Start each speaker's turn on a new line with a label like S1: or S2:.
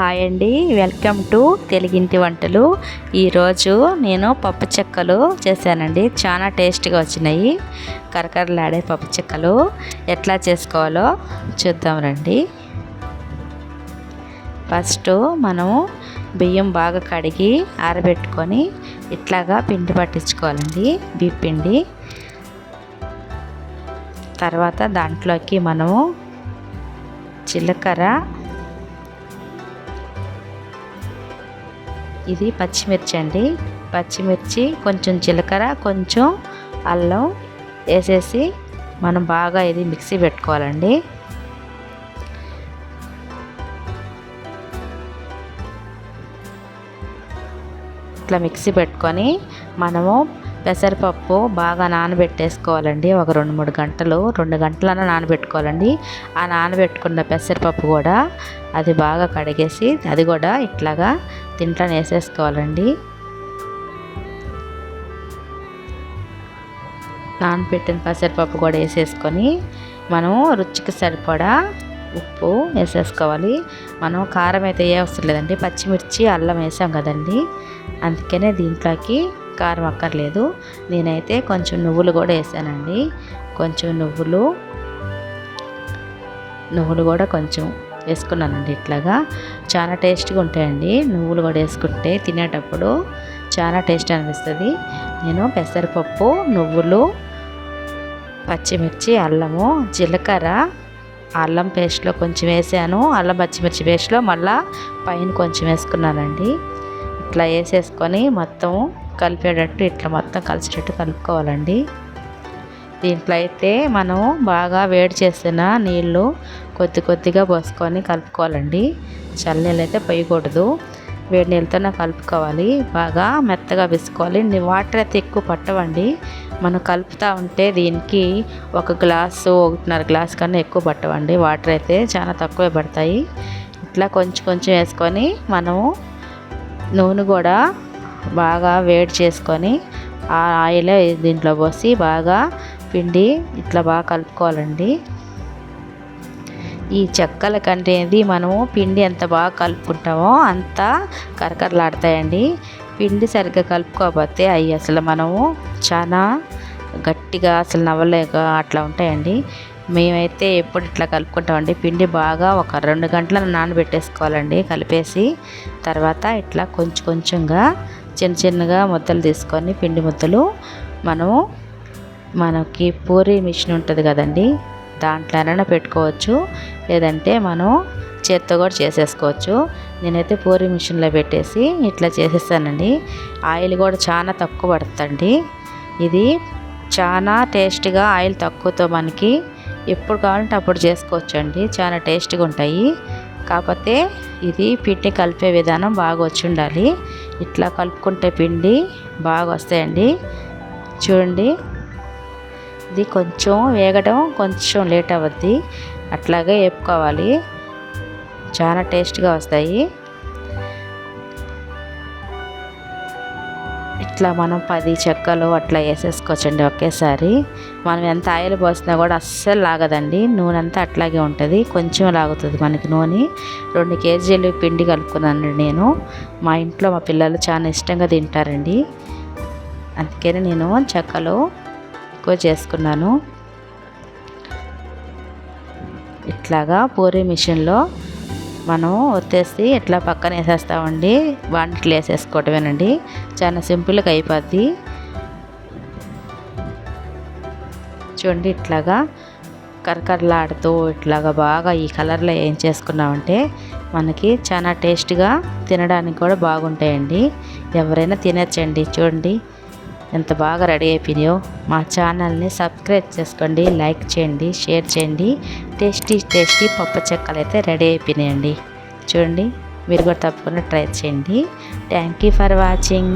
S1: Hi అండి. Welcome to తెలుగింటి వంటలు. ఈరోజు నేను పప్పు చెక్కలు చేశానండి. చాలా టేస్ట్గా వచ్చినాయి. కరకరలాడే పప్పు చెక్కలు ఎట్లా చేసుకోవాలో చూద్దాం రండి. ఫస్ట్ మనము బియ్యం బాగా కడిగి ఆరబెట్టుకొని ఇట్లాగా పిండి పట్టించుకోవాలండి. బియ్య తర్వాత దాంట్లోకి మనము జీలకర్ర ఇది పచ్చిమిర్చి అండి. పచ్చిమిర్చి కొంచెం జీలకర్ర కొంచెం అల్లం వేసేసి మనం బాగా ఇది మిక్సీ పెట్టుకోవాలండి. ఇట్లా మిక్సీ పెట్టుకొని మనము పెసరపప్పు బాగా నానబెట్టేసుకోవాలండి. ఒక రెండు మూడు గంటలు రెండు గంటలన్నా నానబెట్టుకోవాలండి. ఆ నానబెట్టుకున్న పెసరపప్పు కూడా అది బాగా కడిగేసి అది కూడా ఇట్లాగా దీంట్లో వేసేసుకోవాలండి. నానబెట్టిన పెసరపప్పు కూడా వేసేసుకొని మనం రుచికి సరిపడా ఉప్పు వేసేసుకోవాలి. మనం కారం అయితే ఏ అవసరం లేదండి. పచ్చిమిర్చి అల్లం వేసాం కదండి. అందుకనే దీంట్లోకి కారం అక్కర్లేదు. నేనైతే కొంచెం నువ్వులు కూడా వేసానండి. కొంచెం నువ్వులు నువ్వులు కూడా కొంచెం వేసుకున్నానండి ఇట్లాగా. చాలా టేస్ట్గా ఉంటాయండి. నువ్వులు కూడా వేసుకుంటే తినేటప్పుడు చాలా టేస్ట్ అనిపిస్తుంది. నేను పెసరపప్పు నువ్వులు పచ్చిమిర్చి అల్లము జీలకర్ర అల్లం పేస్ట్లో కొంచెం వేసాను. అల్లం పచ్చిమిర్చి పేస్ట్లో మళ్ళీ పైన కొంచెం వేసుకున్నానండి. ఇట్లా వేసేసుకొని మొత్తం కలిపేటట్టు ఇట్లా మొత్తం కలిసేటట్టు కలుపుకోవాలండి. దీంట్లో అయితే మనం బాగా వేడి చేసిన నీళ్ళు కొద్ది కొద్దిగా పోసుకొని కలుపుకోవాలండి. చల్లనీళ్ళు అయితే పోయకూడదు. వేడి నీళ్ళతోనే కలుపుకోవాలి. బాగా మెత్తగా వేసుకోవాలి వాటర్ అయితే ఎక్కువ పట్టవండి. మనం కలుపుతూ ఉంటే దీనికి ఒక గ్లాసు ఒకటిన్నర గ్లాస్ కన్నా ఎక్కువ పట్టవండి. వాటర్ అయితే చాలా తక్కువే పడతాయి. ఇట్లా కొంచెం కొంచెం వేసుకొని మనము నూనె కూడా బాగా వేడి చేసుకొని ఆ ఆయిల్ దీంట్లో పోసి బాగా పిండి ఇట్లా బాగా కలుపుకోవాలండి. ఈ చెక్కల కంటేది మనము పిండి ఎంత బాగా కలుపుకుంటామో అంత కరకరలాడతాయండి. పిండి సరిగ్గా కలుపుకోకపోతే అవి అసలు మనము చాలా గట్టిగా అసలు నవ్వలేక అట్లా ఉంటాయండి. మేమైతే ఎప్పుడు ఇట్లా కలుపుకుంటామండి. పిండి బాగా ఒక రెండు గంటల నానబెట్టేసుకోవాలండి. కలిపేసి తర్వాత ఇట్లా కొంచెం కొంచెంగా చిన్న చిన్నగా ముద్దలు తీసుకొని పిండి ముద్దలు మనము మనకి పూరి మిషన్ ఉంటుంది కదండి. దాంట్లోనైనా పెట్టుకోవచ్చు. లేదంటే మనం చేత్తో కూడా చేసేసుకోవచ్చు. నేనైతే పూరి మిషన్లో పెట్టేసి ఇట్లా చేసేస్తానండి ఆయిల్ కూడా చాలా తక్కువ పడుతుందండి. ఇది చాలా టేస్ట్గా ఆయిల్ తక్కువతో మనకి ఎప్పుడు కావాలంటే అప్పుడు చేసుకోవచ్చు అండి చాలా టేస్ట్గా ఉంటాయి. కాకపోతే ఇది పిండి కలిపే విధానం బాగా వచ్చి ఉండాలి. ఇట్లా కలుపుకుంటే పిండి బాగా వస్తాయండి. చూడండి. ఇది కొంచెం వేగడం కొంచెం లేట్ అవ్వద్ది. అట్లాగే వేపుకోవాలి. చాలా టేస్ట్గా వస్తాయి. ఇట్లా మనం పది చెక్కలు అట్లా వేసేసుకోవచ్చండి ఒకేసారి. మనం ఎంత ఆయిల్ పోసినా కూడా అస్సలు లాగదండి. నూనె అంతా అట్లాగే ఉంటుంది. కొంచెం లాగుతుంది మనకి నూనె. రెండు కేజీలు పిండి కలుపుకున్నాను నేను. మా ఇంట్లో మా పిల్లలు చాలా ఇష్టంగా తింటారండి. అందుకని నేను చెక్కలు ఎక్కువ చేసుకున్నాను. ఇట్లాగా పూరి మిషన్లో మనం ఒత్తేసి ఇట్లా పక్కన వేసేస్తామండి? వాటిలో వేసేసుకోవటమేనండి. చాలా సింపుల్గా అయిపోద్ది. చూడండి ఇట్లాగా కరకరలాడుతూ ఇట్లాగా బాగా ఈ కలర్లో ఏం చేసుకున్నామంటే మనకి చాలా టేస్ట్గా తినడానికి కూడా బాగుంటాయండి. ఎవరైనా తినచ్చండి చూడండి. ఎంత బాగా రెడీ అయిపోయినాయో మా ఛానల్ని సబ్స్క్రైబ్ చేసుకోండి లైక్ చేయండి షేర్ చేయండి. టేస్టీ టేస్టీ పప్పు చెక్కలు అయితే రెడీ అయిపోయినాయండి. చూడండి మీరు కూడా తప్పకుండా ట్రై చేయండి. Thank you for watching